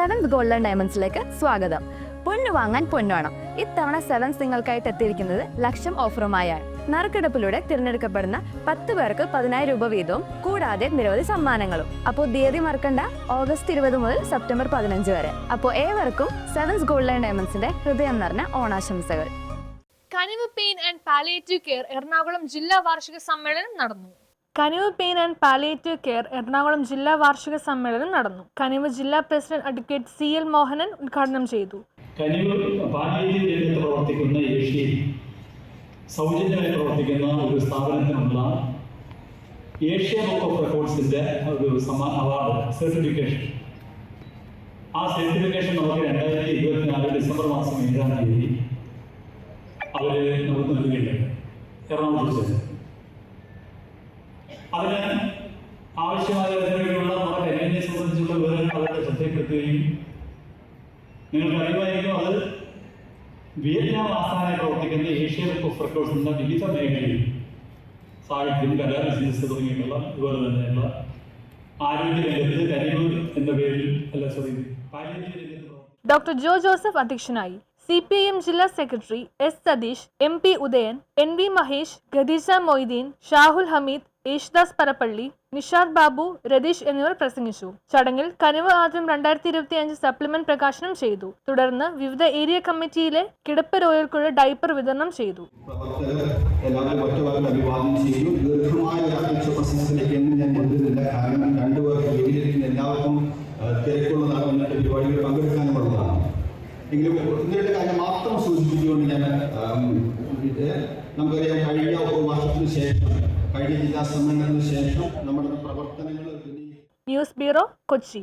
Seventh golden ഡയമണ്ട്സിലേക്ക് സ്വാഗതം. പൊന്നു വാങ്ങാൻ പൊന്നുവേണം ഇത്തവണ സെവൻസ് നിങ്ങൾക്കായിട്ട് എത്തിയിരിക്കുന്നത് ലക്ഷം ഓഫറുമായാണ് നറുക്കെടുപ്പിലൂടെ തിരഞ്ഞെടുക്കപ്പെടുന്ന പത്ത് പേർക്ക് പതിനായിരം രൂപ വീതവും കൂടാതെ നിരവധി സമ്മാനങ്ങളും. അപ്പോൾ തീയതി മറക്കണ്ട ഓഗസ്റ്റ് ഇരുപത് മുതൽ സെപ്റ്റംബർ പതിനഞ്ച് വരെ. അപ്പോൾ ഏവർക്കും സെവൻസ് ഗോൾഡൻ ഡയമണ്ട്സിന്റെ ഹൃദയം നിറഞ്ഞ ഓണാശംസകൾ. Kanivu pain and palliative care Ernakulam ജില്ലാ വാർഷിക സമ്മേളനം നടന്നു. Kanivu pain and palliative care Ernakulam ജില്ലാ വാർഷിക സമ്മേളനം നടന്നു. കനിവ് ജില്ലാ president advocate C L Mohanan ഉദ്ഘാടനം ചെയ്തു. കനിവ് പാലിയേറ്റീവ് രംഗത്ത് പ്രവർത്തിക്കുന്ന ഏഷ്യയിൽ സൗജന്യമായി പ്രവർത്തിക്കുന്ന ഒരു സ്ഥാപനത്തിനുള്ള ഏഷ്യ ബുക്ക് ഓഫ് റെക്കോർഡ്സിന്റെ ഒരു സമ്മാ അവാർഡ് സർട്ടിഫിക്കേഷൻ. ആ സർട്ടിഫിക്കേഷൻ നമുക്ക് രണ്ടായിരത്തി ഇരുപത്തിനാല് ഡിസംബർ മാസം ഏഴാം തീയതി അവർ നമുക്ക് നൽകുകയുണ്ടായി. എറണാകുളത്ത് അതിന് ആവശ്യമായ അതിനുവേണ്ടിയുള്ള നമ്മുടെ കരിയറിനെ സംബന്ധിച്ചുള്ള വിവരങ്ങൾ അവരുടെ ശ്രദ്ധയിൽപ്പെടുത്തുകയും നിങ്ങൾക്ക് അറിയുമായിരിക്കും അത് വിയറ്റ്നാം ആസ്ഥാനമായി പ്രവർത്തിക്കുന്ന ഏഷ്യൻ ബുക്ക് ഓഫ് റെക്കോർഡ്സിന്റെ വിവിധ മേഖലയിൽ സാഹിത്യം കല ബിസിനസ് തുടങ്ങിയിട്ടുള്ള ഇതുപോലെ തന്നെയുള്ള ആരോഗ്യ രംഗത്ത് കരിവ് എന്ന പേരിൽ അല്ല സോറി ഡോക്ടർ ജോ ജോസഫ് അധ്യക്ഷനായി സി പി ഐ എം ജില്ലാ secretary S Satheesh M P Udayan N V Mahesh Khadeeja Moideen Shahul Hameed Yesudas Parappally Nishad Babu Ratheesh എന്നിവർ പ്രസംഗിച്ചു. ചടങ്ങിൽ കനിവ് ആദ്യം രണ്ടായിരത്തി ഇരുപത്തി അഞ്ച് സപ്ലിമെന്റ് പ്രകാശനം ചെയ്തു. തുടർന്ന് വിവിധ ഏരിയ കമ്മിറ്റിയിലെ കിടപ്പ് രോഗികൾക്കുള്ള ഡൈപ്പർ വിതരണം ചെയ്തു. എല്ലാവർക്കും എങ്കിലും ഒന്ന് രണ്ട് കാര്യം മാത്രം സൂചിപ്പിച്ചുകൊണ്ട് ഞാൻ നമുക്കറിയാം കഴിഞ്ഞ ഒരു വർഷത്തിന് ശേഷം കഴിഞ്ഞ ജില്ലാ സമ്മേളനത്തിന് ശേഷം നമ്മുടെ പ്രവർത്തനങ്ങൾ ന്യൂസ് ബ്യൂറോ കൊച്ചി.